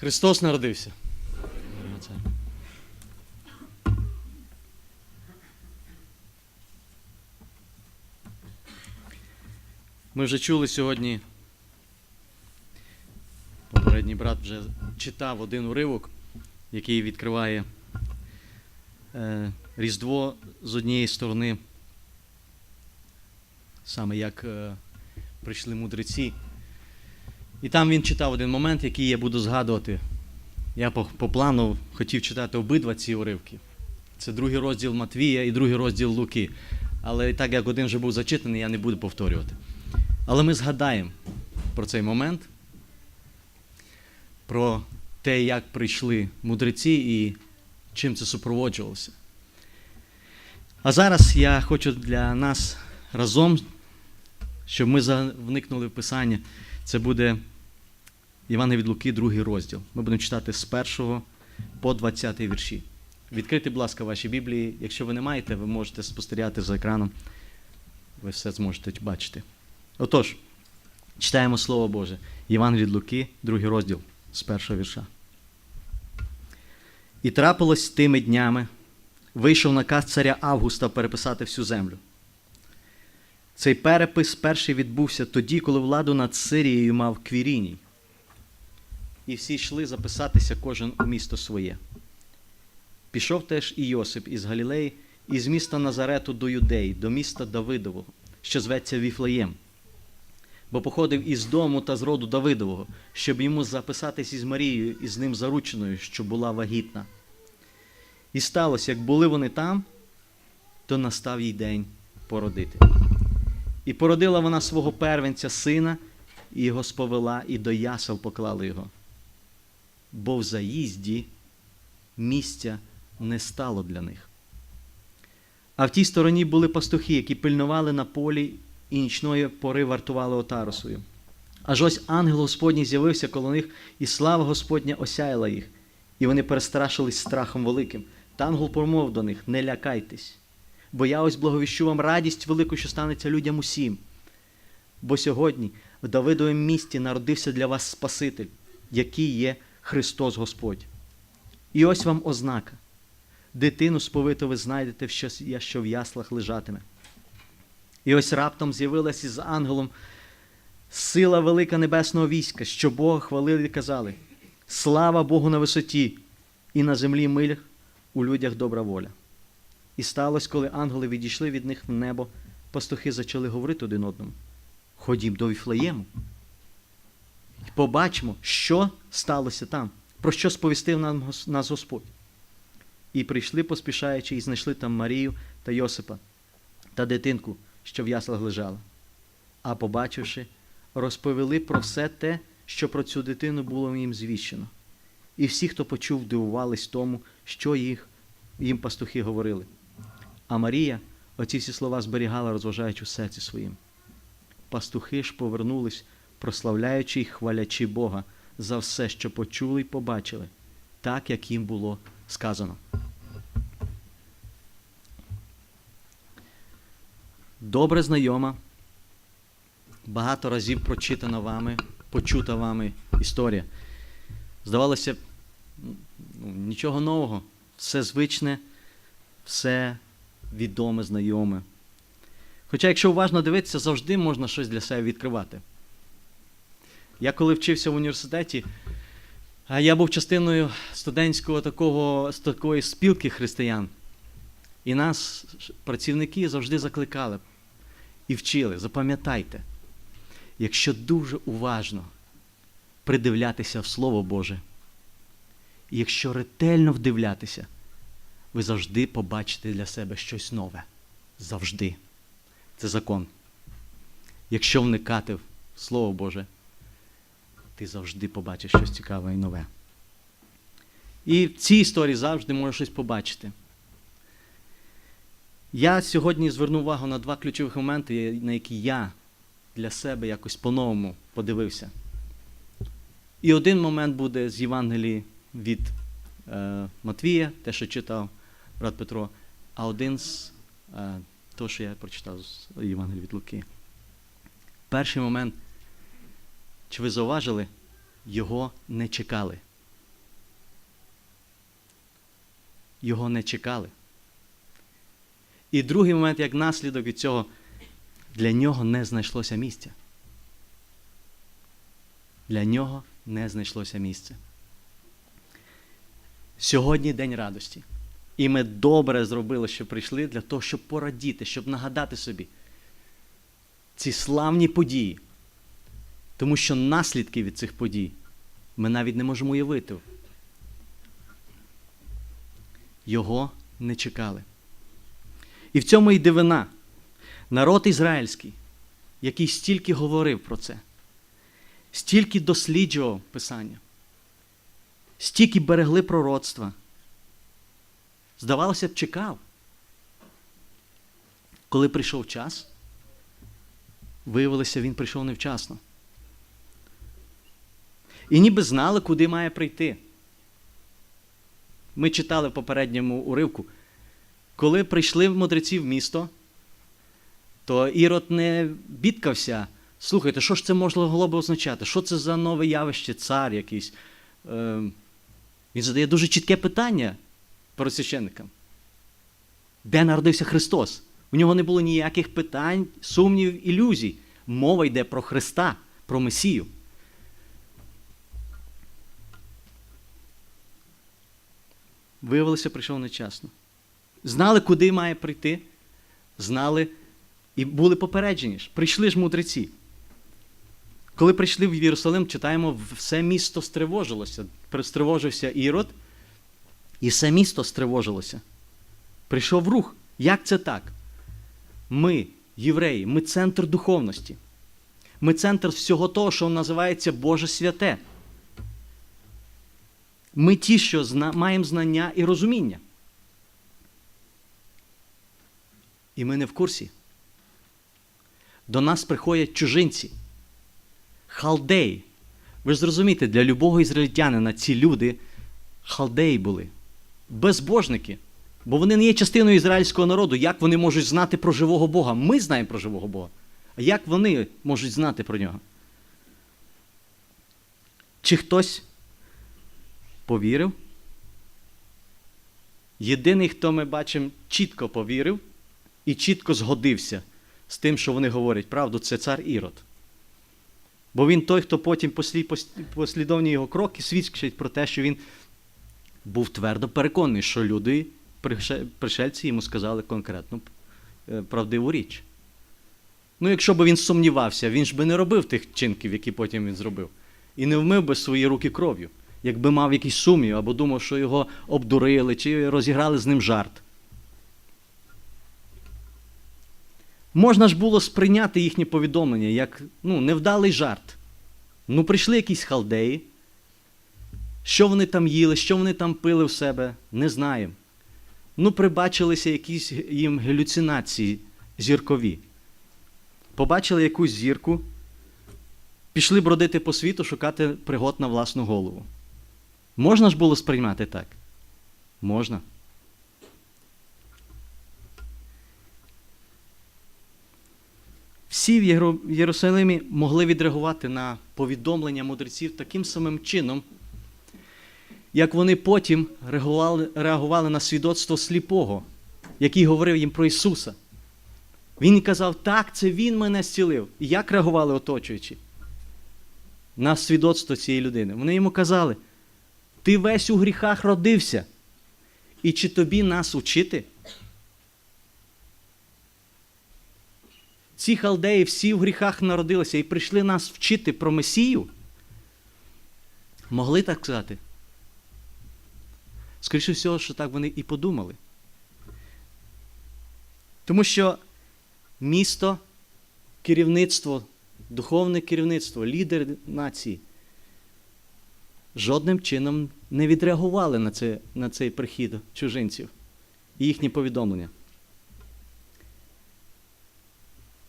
Христос народився. Ми вже чули сьогодні. Попередній брат вже читав один уривок, який відкриває е, Різдво з однієї сторони, саме як е, прийшли мудреці. І там він читав один момент, який я буду згадувати. Я по, по плану хотів читати обидва ці уривки. Це другий розділ Матвія і другий розділ Луки. Але так як один вже був зачитаний, я не буду повторювати. Але ми згадаємо про цей момент, про те, як прийшли мудреці і чим це супроводжувалося. А зараз я хочу для нас разом, щоб ми вникнули в Писання. Це буде Івана від Луки, другий розділ. Ми будемо читати з 1 по 20 вірші. Відкрийте, будь ласка, ваші Біблії. Якщо ви не маєте, ви можете спостерігати за екраном. Ви все зможете бачити. Отож, читаємо Слово Боже. Іван від Луки, другий розділ з першого вірша. І трапилось тими днями. Вийшов наказ царя Августа переписати всю землю. Цей перепис перший відбувся тоді, коли владу над Сирією мав Квіріній. І всі йшли записатися кожен у місто своє. Пішов теж і Йосип із Галілеї, із міста Назарету до Юдеї, до міста Давидового, що зветься Віфлеєм. Бо походив із дому та з роду Давидового, щоб йому записатись із Марією і з ним зарученою, що була вагітна. І сталося, як були вони там, то настав їй день породити. І породила вона свого первенця сина, і його сповела, і до ясел поклали його. Бо в заїзді місця не стало для них. А в тій стороні були пастухи, які пильнували на полі і нічної пори вартували отару свою. Аж ось ангел Господній з'явився коло них, і слава Господня осяяла їх, і вони перестрашились страхом великим. Та ангел промов до них: не лякайтесь, бо я ось благовіщу вам радість велику, що станеться людям усім. Бо сьогодні в Давидовому місті народився для вас Спаситель, який є Христос Господь. І ось вам ознака. Дитину сповиту ви знайдете, що, в яслах лежатиме. І ось раптом з'явилася із ангелом сила велика небесного війська, що Бога хвалили і казали: Слава Богу на висоті, і на землі милях у людях добра воля. І сталося, коли ангели відійшли від них в небо, пастухи почали говорити один одному. Ходім до Віфлеєму. І побачимо, що сталося там, про що сповістив нам нас Господь. І прийшли, поспішаючи, і знайшли там Марію та Йосипа та дитинку, що в яслах лежала. А побачивши, розповіли про все те, що про цю дитину було їм звіщено. І всі, хто почув, дивувались тому, що їх, їм пастухи говорили. А Марія оці всі слова зберігала, розважаючи у серці своїм. Пастухи ж повернулись, прославляючи й хвалячи Бога за все, що почули й побачили, так як їм було сказано. Добре знайома, багато разів прочитана вами, почута вами історія. Здавалося ну, нічого нового, все звичне, все відоме, знайоме. Хоча, якщо уважно дивитися, завжди можна щось для себе відкривати. Я коли вчився в університеті, я був частиною студентського такого, такої спілки християн. І нас, працівники, завжди закликали і вчили, запам'ятайте, якщо дуже уважно придивлятися в Слово Боже, якщо ретельно вдивлятися, ви завжди побачите для себе щось нове. Завжди. Це закон. Якщо вникати в Слово Боже, ти завжди побачиш щось цікаве і нове. І в цій історії завжди можеш щось побачити. Я сьогодні зверну увагу на два ключових моменти, на які я для себе якось по-новому подивився. І один момент буде з Євангелії від е, Матвія, те, що читав брат Петро, а один з е, того, що я прочитав з Євангелія від Луки. Перший момент, чи ви зауважили, його не чекали. Його не чекали. І другий момент, як наслідок від цього, для нього не знайшлося місця. Для нього не знайшлося місця. Сьогодні день радості. І ми добре зробили, що прийшли для того, щоб порадіти, щоб нагадати собі ці славні події. Тому що наслідки від цих подій ми навіть не можемо уявити. Його не чекали. І в цьому і дивина. Народ ізраїльський, який стільки говорив про це, стільки досліджував Писання, стільки берегли пророцтва. Здавалося б, чекав. Коли прийшов час, виявилося, він прийшов невчасно. І ніби знали, куди має прийти. Ми читали в попередньому уривку, коли прийшли мудреці в місто, то Ірод не бідкався. Слухайте, що ж це могло би означати? Що це за нове явище, цар якийсь? Е, він задає дуже чітке питання пересвященникам. Де народився Христос? У нього не було ніяких питань, сумнівів, ілюзій. Мова йде про Христа, про Месію. Виявилося, прийшов нечасно. Знали, куди має прийти, знали і були попереджені. ж. Прийшли ж мудреці. Коли прийшли в Єрусалим, читаємо, все місто стривожилося. Стривожився Ірод, і все місто стривожилося. Прийшов рух. Як це так? Ми, євреї, ми центр духовності. Ми центр всього того, що називається Боже святе. Ми ті, що зна... маємо знання і розуміння. І ми не в курсі. До нас приходять чужинці, халдеї. Ви ж зрозумієте, для любого ізраїльтянина ці люди халдеї були, безбожники. Бо вони не є частиною ізраїльського народу. Як вони можуть знати про живого Бога? Ми знаємо про живого Бога. А як вони можуть знати про нього? Чи хтось повірив? Єдиний, хто ми бачимо, чітко повірив і чітко згодився з тим, що вони говорять правду, це цар Ірод. Бо він той, хто потім послідовні його кроки свідчить про те, що він був твердо переконаний, що люди, пришельці йому сказали конкретну правдиву річ. Ну, якщо б він сумнівався, він ж би не робив тих чинків, які потім він зробив, і не вмив би свої руки кров'ю, якби мав якийсь сумнів або думав, що його обдурили, чи розіграли з ним жарт. Можна ж було сприйняти їхнє повідомлення як ну, невдалий жарт. Ну, прийшли якісь халдеї. Що вони там їли, що вони там пили в себе, не знаємо. Ну, прибачилися якісь їм галюцинації зіркові. Побачили якусь зірку, пішли бродити по світу, шукати пригод на власну голову. Можна ж було сприймати так? Можна. Всі в Єрусалимі могли відреагувати на повідомлення мудреців таким самим чином, як вони потім реагували, реагували на свідоцтво сліпого, який говорив їм про Ісуса. Він казав, так, це Він мене зцілив. І як реагували оточуючи на свідоцтво цієї людини? Вони йому казали, ти весь у гріхах родився. І чи тобі нас учити? Ці халдеї всі в гріхах народилися і прийшли нас вчити про Месію. Могли так сказати? Скоріше всього, що так вони і подумали. Тому що місто, керівництво, духовне керівництво, лідер нації жодним чином не відреагували на, це, на цей прихід чужинців і їхні повідомлення.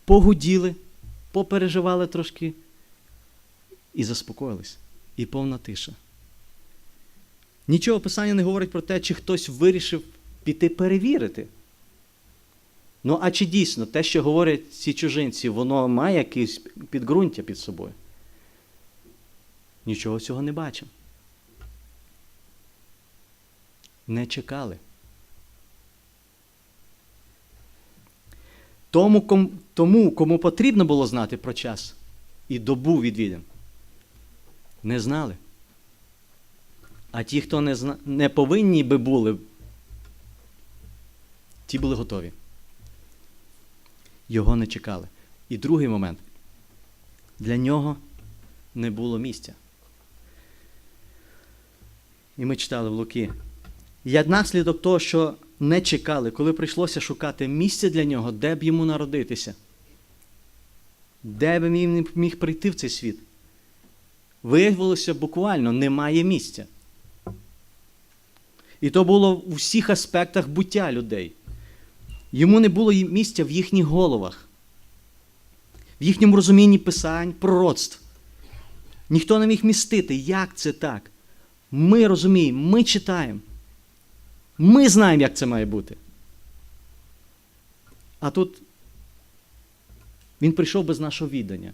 Погуділи, попереживали трошки і заспокоїлись. І повна тиша. Нічого писання не говорить про те, чи хтось вирішив піти перевірити. Ну, а чи дійсно те, що говорять ці чужинці, воно має якесь підґрунтя під собою? Нічого цього не бачимо. Не чекали. Тому, кому, тому, кому потрібно було знати про час і добу відвідин, не знали. А ті, хто не, зна... не повинні би були, ті були готові. Його не чекали. І другий момент. Для нього не було місця. І ми читали в Луки. Як наслідок того, що не чекали, коли прийшлося шукати місце для нього, де б йому народитися, де б він міг прийти в цей світ, виявилося буквально немає місця. І то було в усіх аспектах буття людей. Йому не було місця в їхніх головах, в їхньому розумінні писань, пророцтв. Ніхто не міг містити, як це так. Ми розуміємо, ми читаємо. Ми знаємо, як це має бути. А тут він прийшов без нашого віддання.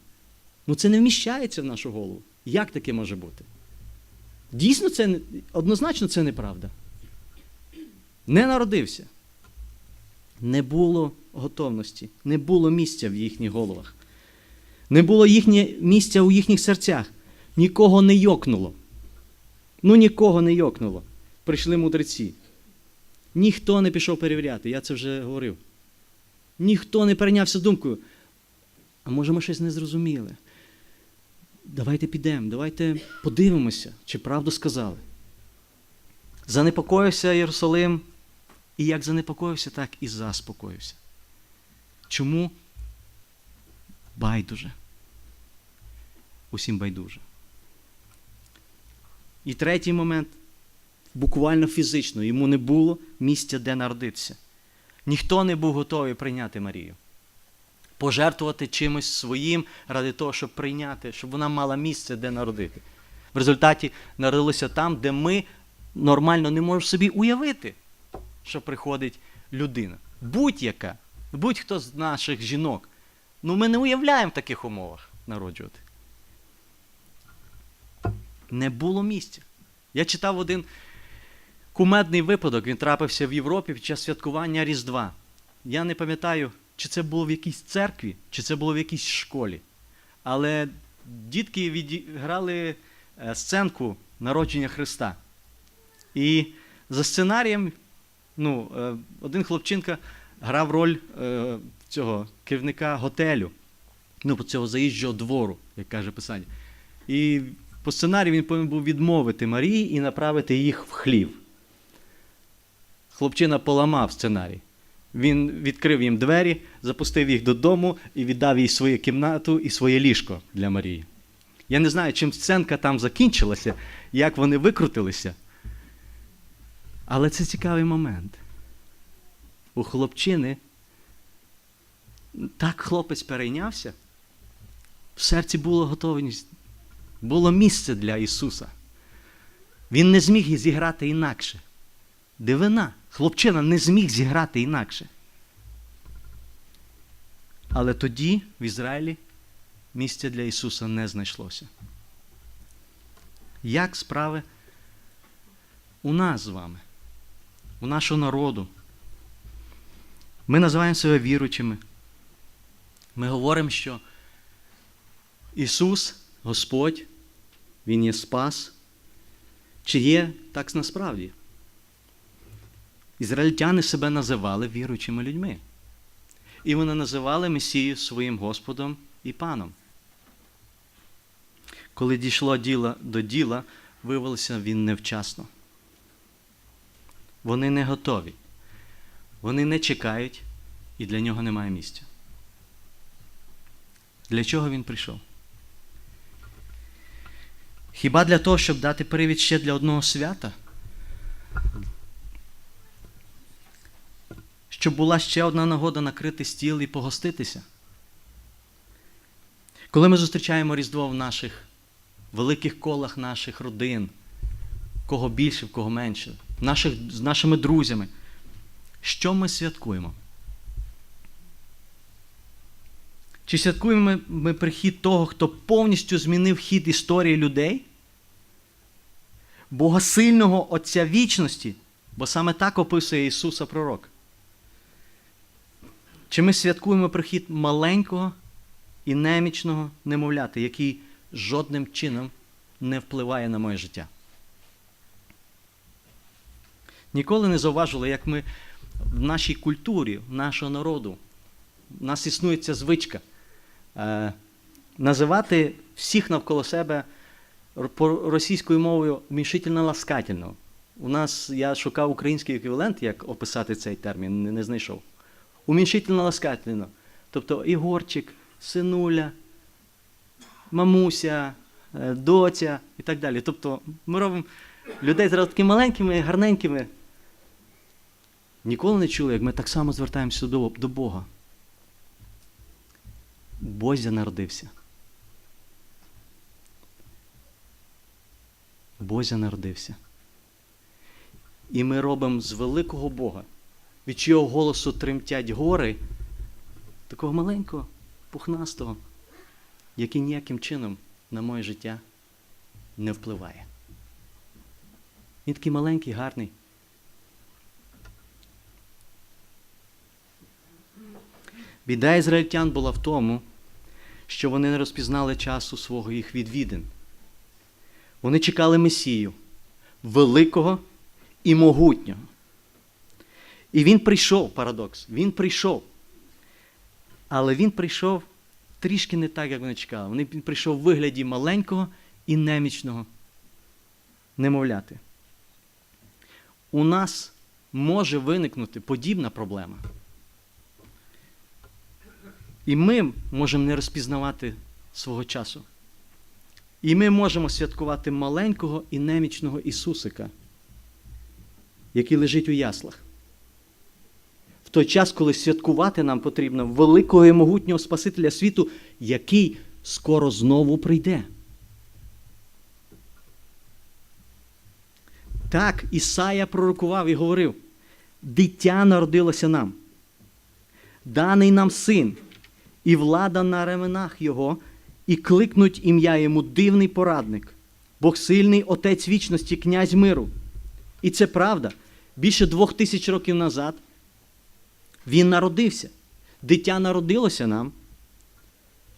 Ну це не вміщається в нашу голову. Як таке може бути? Дійсно, це однозначно це неправда. Не народився. Не було готовності, не було місця в їхніх головах. Не було їхнє місця у їхніх серцях. Нікого не йокнуло. Ну нікого не йокнуло. Прийшли мудреці. Ніхто не пішов перевіряти, я це вже говорив. Ніхто не перейнявся думкою. А може ми щось не зрозуміли? Давайте підемо, давайте подивимося, чи правду сказали. Занепокоївся Єрусалим, і як занепокоївся, так і заспокоївся. Чому? Байдуже. Усім байдуже. І третій момент буквально фізично, йому не було місця, де народитися. Ніхто не був готовий прийняти Марію. Пожертвувати чимось своїм ради того, щоб прийняти, щоб вона мала місце, де народити. В результаті народилося там, де ми нормально не можемо собі уявити, що приходить людина. Будь-яка, будь-хто з наших жінок. Ну ми не уявляємо в таких умовах народжувати. Не було місця. Я читав один кумедний випадок, він трапився в Європі під час святкування Різдва. Я не пам'ятаю, чи це було в якійсь церкві, чи це було в якійсь школі. Але дітки відіграли е, сценку народження Христа. І за сценарієм, ну, е, один хлопчинка грав роль е, цього керівника готелю, ну, цього заїжджого двору, як каже писання. І по сценарію він повинен був відмовити Марії і направити їх в хлів. Хлопчина поламав сценарій. Він відкрив їм двері, запустив їх додому і віддав їй свою кімнату і своє ліжко для Марії. Я не знаю, чим сценка там закінчилася, як вони викрутилися. Але це цікавий момент. У хлопчини так хлопець перейнявся, в серці була готовність, було місце для Ісуса. Він не зміг зіграти інакше. Дивина, хлопчина не зміг зіграти інакше. Але тоді в Ізраїлі місця для Ісуса не знайшлося. Як справи у нас з вами, у нашого народу? Ми називаємо себе віруючими. Ми говоримо, що Ісус, Господь, Він є Спас. Чи є так насправді? Ізраїльтяни себе називали віруючими людьми. І вони називали Месію своїм Господом і Паном. Коли дійшло діло до діла, виявилося він невчасно. Вони не готові. Вони не чекають, і для нього немає місця. Для чого він прийшов? Хіба для того, щоб дати привід ще для одного свята? Щоб була ще одна нагода накрити стіл і погоститися? Коли ми зустрічаємо Різдво в наших великих колах наших родин, кого більше, в кого менше, наших, з нашими друзями, що ми святкуємо? Чи святкуємо ми, ми прихід того, хто повністю змінив хід історії людей? Богосильного Отця вічності, бо саме так описує Ісуса Пророк. Чи ми святкуємо прихід маленького і немічного немовляти, який жодним чином не впливає на моє життя? Ніколи не зауважили, як ми в нашій культурі, нашого народу, в нас існує ця звичка е, називати всіх навколо себе російською мовою вмішительно ласкательно. У нас я шукав український еквівалент, як описати цей термін, не, не знайшов. Уміншительно ласкательно. Тобто Ігорчик, синуля, мамуся, е, доця і так далі. Тобто ми робимо людей зараз такими маленькими, гарненькими. Ніколи не чули, як ми так само звертаємося до, до Бога. Бозя народився. Бозя народився. І ми робимо з великого Бога, від чого голосу тремтять гори, такого маленького, пухнастого, який ніяким чином на моє життя не впливає. Він такий маленький, гарний. Біда ізраїльтян була в тому, що вони не розпізнали часу свого їх відвідин. Вони чекали Месію, великого і могутнього. І він прийшов, парадокс, він прийшов. Але він прийшов трішки не так, як вони чекали. Він прийшов в вигляді маленького і немічного немовляти. У нас може виникнути подібна проблема. І ми можемо не розпізнавати свого часу. І ми можемо святкувати маленького і немічного Ісусика, який лежить у яслах. В той час, коли святкувати нам потрібно великого і могутнього Спасителя світу, який скоро знову прийде. Так, Ісая пророкував і говорив: дитя народилося нам, даний нам син, і влада на ременах його, і кликнуть ім'я йому дивний порадник, Бог сильний Отець вічності, князь миру. І це правда. Більше двох тисяч років назад він народився. Дитя народилося нам.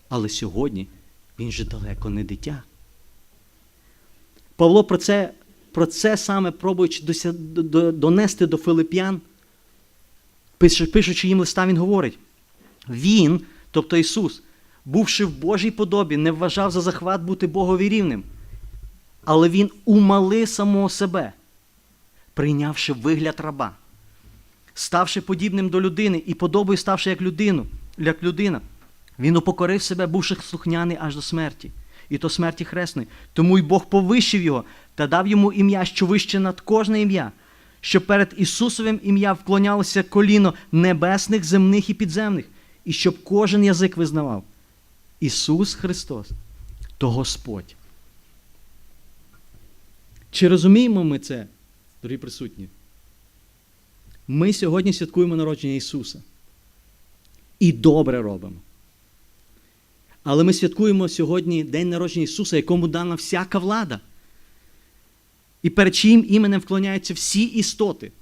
Але сьогодні він же далеко не дитя. Павло про це, про це саме пробуючи донести до филип'ян, пишучи їм листа, він говорить: Він, тобто Ісус, бувши в Божій подобі, не вважав за захват бути Богові рівним, але Він умали самого себе, прийнявши вигляд раба, ставши подібним до людини і подобою ставши як людину, як людина. Він упокорив себе, бувши слухняний аж до смерті, і то смерті хресної. Тому й Бог повищив його та дав йому ім'я, що вище над кожне ім'я, щоб перед Ісусовим ім'я вклонялося коліно небесних, земних і підземних, і щоб кожен язик визнавав. Ісус Христос то Господь. Чи розуміємо ми це, дорогі присутні? Ми сьогодні святкуємо народження Ісуса. І добре робимо. Але ми святкуємо сьогодні День народження Ісуса, якому дана всяка влада. І перед чиїм іменем вклоняються всі істоти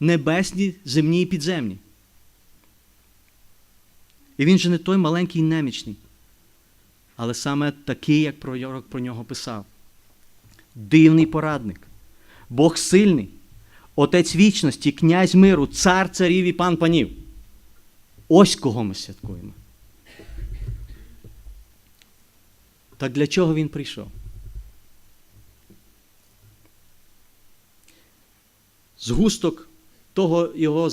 небесні, земні і підземні. І він же не той маленький і немічний, але саме такий, як пророк про нього писав. Дивний порадник, Бог сильний, Отець вічності, князь миру, цар царів і пан панів. Ось кого ми святкуємо. Так для чого він прийшов? Згусток того його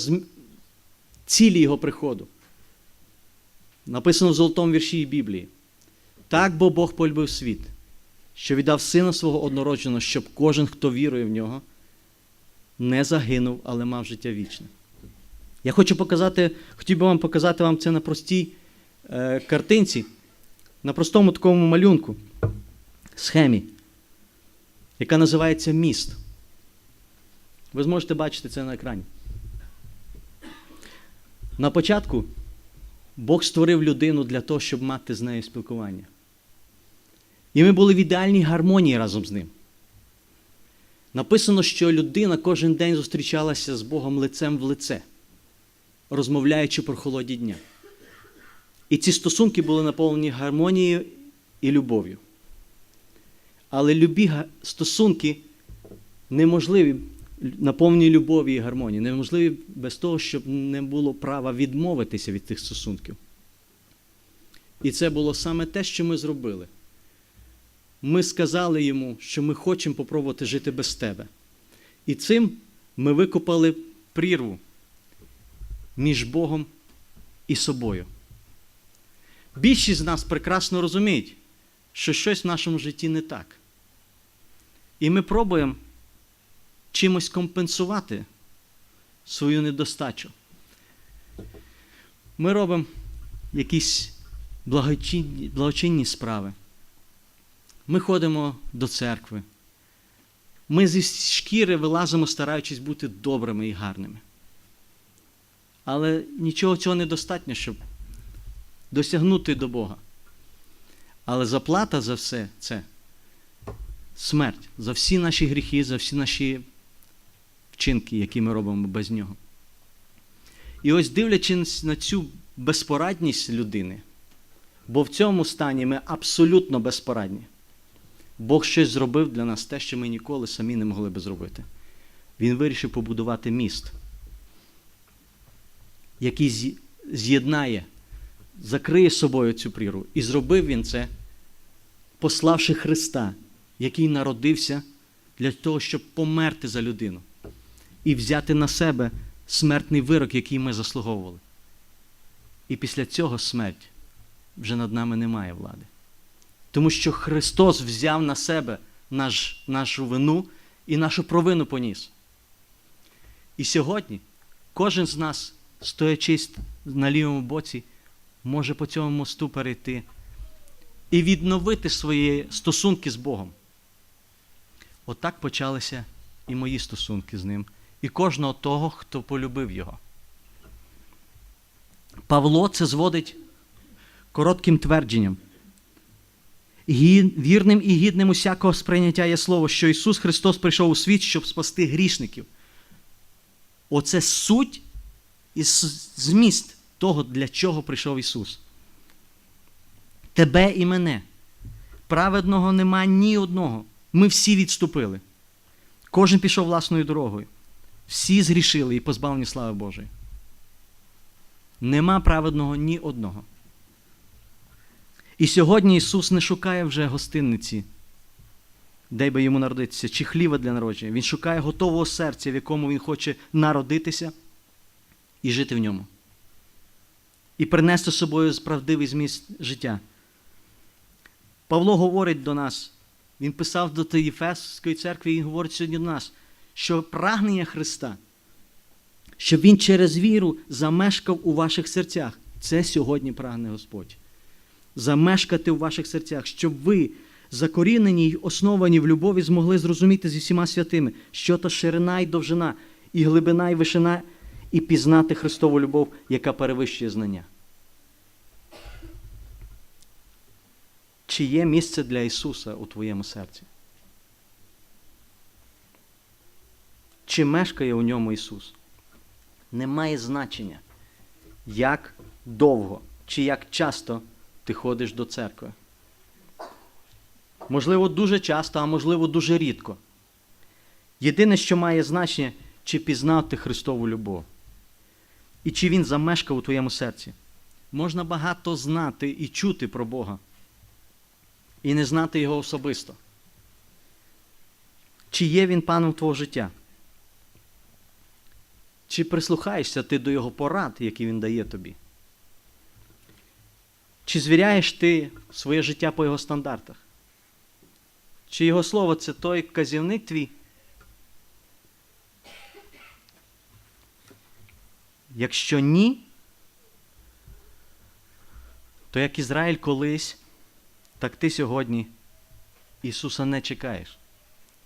цілі його приходу. Написано в золотому вірші Біблії. Так бо Бог полюбив світ, що віддав сина свого однородженого, щоб кожен, хто вірує в нього, не загинув, але мав життя вічне. Я хочу показати, хотів би вам показати вам це на простій е, картинці, на простому такому малюнку, схемі, яка називається міст. Ви зможете бачити це на екрані. На початку Бог створив людину для того, щоб мати з нею спілкування. І ми були в ідеальній гармонії разом з ним. Написано, що людина кожен день зустрічалася з Богом лицем в лице. розмовляючи про холодні дня. І ці стосунки були наповнені гармонією і любов'ю. Але любі стосунки неможливі, наповнені любові і гармонії, неможливі без того, щоб не було права відмовитися від тих стосунків. І це було саме те, що ми зробили. Ми сказали йому, що ми хочемо попробувати жити без тебе. І цим ми викопали прірву між Богом і собою. Більшість з нас прекрасно розуміють, що щось в нашому житті не так. І ми пробуємо чимось компенсувати свою недостачу. Ми робимо якісь благочинні, благочинні справи. Ми ходимо до церкви. Ми зі шкіри вилазимо, стараючись бути добрими і гарними. Але нічого цього недостатньо, щоб досягнути до Бога. Але заплата за все це смерть, за всі наші гріхи, за всі наші вчинки, які ми робимо без нього. І ось дивлячись на цю безпорадність людини, бо в цьому стані ми абсолютно безпорадні. Бог щось зробив для нас те, що ми ніколи самі не могли би зробити. Він вирішив побудувати міст, який з'єднає, закриє собою цю прірву. І зробив він це, пославши Христа, який народився для того, щоб померти за людину і взяти на себе смертний вирок, який ми заслуговували. І після цього смерть вже над нами не має влади. Тому що Христос взяв на себе наш, нашу вину і нашу провину поніс. І сьогодні кожен з нас, стоячи на лівому боці, може по цьому мосту перейти і відновити свої стосунки з Богом. Отак почалися і мої стосунки з ним, і кожного того, хто полюбив його. Павло це зводить коротким твердженням. Вірним і гідним усякого сприйняття є слово, що Ісус Христос прийшов у світ, щоб спасти грішників. Оце суть і зміст того, для чого прийшов Ісус. Тебе і мене. Праведного нема ні одного. Ми всі відступили. Кожен пішов власною дорогою. Всі згрішили і позбавлені слави Божої. Нема праведного ні одного. І сьогодні Ісус не шукає вже гостинниці, де би йому народитися, чи хліва для народження. Він шукає готового серця, в якому Він хоче народитися і жити в ньому. І принести з собою правдивий зміст життя. Павло говорить до нас, він писав до Єфесської церкви і він говорить сьогодні до нас, що прагнення Христа, щоб Він через віру замешкав у ваших серцях. Це сьогодні прагне Господь замешкати в ваших серцях, щоб ви, закорінені й основані в любові, змогли зрозуміти зі всіма святими, що то ширина й довжина, і глибина й вишина, і пізнати Христову любов, яка перевищує знання. Чи є місце для Ісуса у твоєму серці? Чи мешкає у ньому Ісус? Немає значення, як довго чи як часто ти ходиш до церкви. Можливо, дуже часто, а можливо, дуже рідко. Єдине, що має значення, чи пізнав ти Христову любов, і чи Він замешкав у твоєму серці. Можна багато знати і чути про Бога, і не знати Його особисто. Чи є Він паном твого життя? Чи прислухаєшся ти до Його порад, які Він дає тобі? Чи звіряєш ти своє життя по його стандартах? Чи його слово це той вказівник твій? Якщо ні, то як Ізраїль колись, так ти сьогодні Ісуса не чекаєш.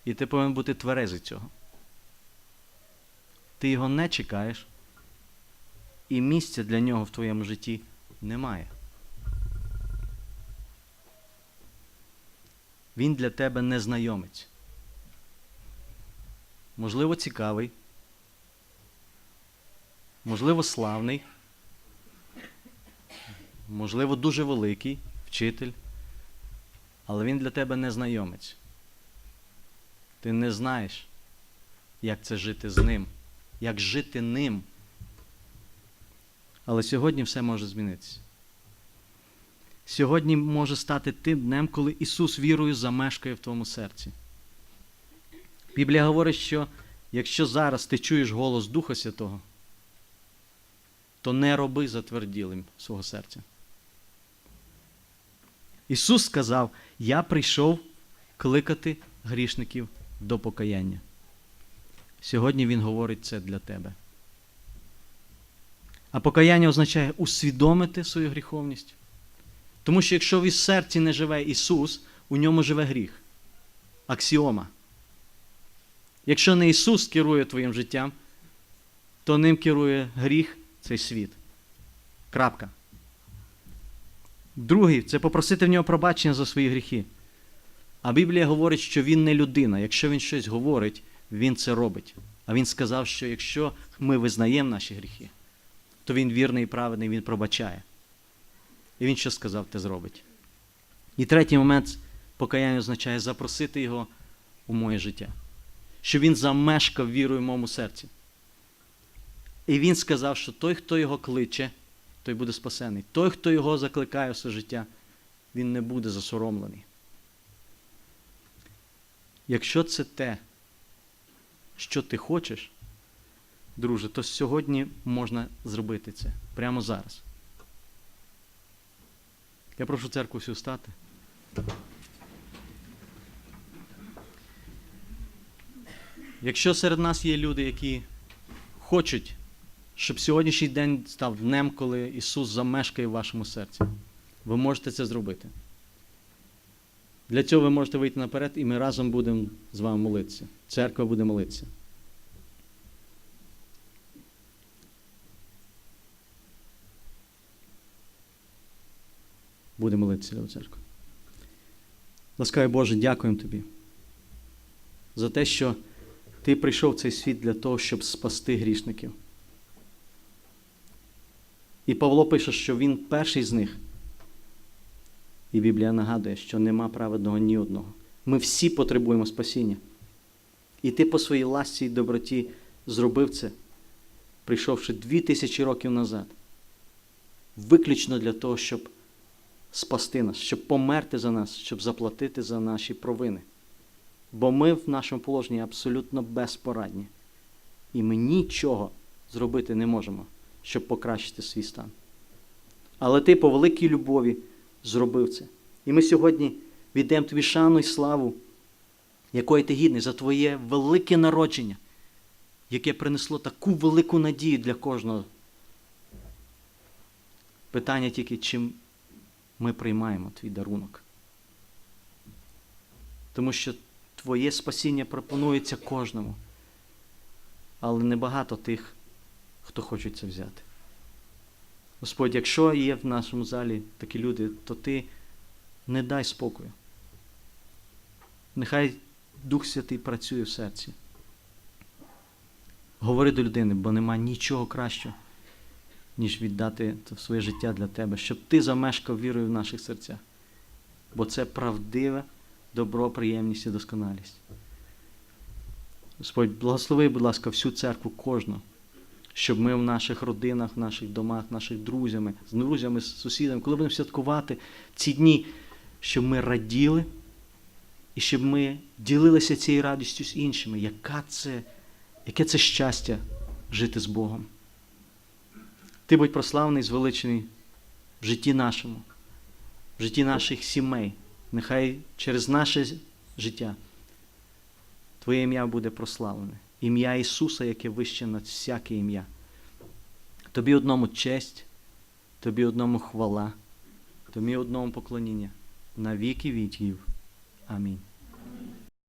І ти повинен бути тверезий цього. Ти його не чекаєш, і місця для нього в твоєму житті немає. Він для тебе незнайомець. Можливо, цікавий. можливо, славний, можливо, дуже великий вчитель, але він для тебе незнайомець. Ти не знаєш, як це жити з ним, як жити ним. Але сьогодні все може змінитися. Сьогодні може стати тим днем, коли Ісус вірою замешкає в твоєму серці. Біблія говорить, що якщо зараз ти чуєш голос Духа Святого, то не роби затверділим свого серця. Ісус сказав: Я прийшов кликати грішників до покаяння. Сьогодні Він говорить це для тебе. А покаяння означає усвідомити свою гріховність. Тому що якщо в із серці не живе Ісус, у ньому живе гріх. Аксіома. Якщо не Ісус керує твоїм життям, то ним керує гріх цей світ. Крапка. Другий це попросити в нього пробачення за свої гріхи. А Біблія говорить, що він не людина. Якщо він щось говорить, він це робить. А він сказав, що якщо ми визнаємо наші гріхи, то він вірний і праведний, він пробачає. І він що сказав, те зробить. І третій момент покаяння означає запросити його у моє життя. Що він замешкав вірою в моєму серці. І він сказав, що той, хто його кличе, той буде спасений. Той, хто його закликає в своє життя, він не буде засоромлений. Якщо це те, що ти хочеш, друже, то сьогодні можна зробити це прямо зараз. Я прошу церкву всю стати. Якщо серед нас є люди, які хочуть, щоб сьогоднішній день став днем, коли Ісус замешкає в вашому серці, ви можете це зробити. Для цього ви можете вийти наперед, і ми разом будемо з вами молитися. Церква буде молитися. Буде молитися до церкви. Ласкавий Боже, дякуємо Тобі за те, що Ти прийшов в цей світ для того, щоб спасти грішників. І Павло пише, що він перший з них. І Біблія нагадує, що нема праведного ні одного. Ми всі потребуємо спасіння. І ти по своїй ласці і доброті зробив це, прийшовши дві тисячі років назад. Виключно для того, щоб спасти нас, щоб померти за нас, щоб заплатити за наші провини. Бо ми в нашому положенні абсолютно безпорадні. І ми нічого зробити не можемо, щоб покращити свій стан. Але ти по великій любові зробив це. І ми сьогодні віддаємо тобі шану і славу, якої ти гідний за твоє велике народження, яке принесло таку велику надію для кожного. Питання тільки, чим ми приймаємо твій дарунок. Тому що твоє спасіння пропонується кожному. Але небагато тих, хто хоче це взяти. Господь, якщо є в нашому залі такі люди, то ти не дай спокою. Нехай Дух Святий працює в серці. Говори до людини, бо нема нічого кращого, ніж віддати своє життя для тебе, щоб ти замешкав вірою в наших серцях. Бо це правдиве добро, приємність і досконалість. Господь, благослови, будь ласка, всю церкву кожного, щоб ми в наших родинах, в наших домах, наших друзями, з друзями, з сусідами, коли будемо святкувати ці дні, щоб ми раділи і щоб ми ділилися цією радістю з іншими. Яка це, Яке це щастя жити з Богом? Ти будь прославлений, звеличений в житті нашому, в житті наших сімей. Нехай через наше життя Твоє ім'я буде прославлене. Ім'я Ісуса, яке вище над всяке ім'я. Тобі одному честь, тобі одному хвала, тобі одному поклоніння на віки віків. Амінь.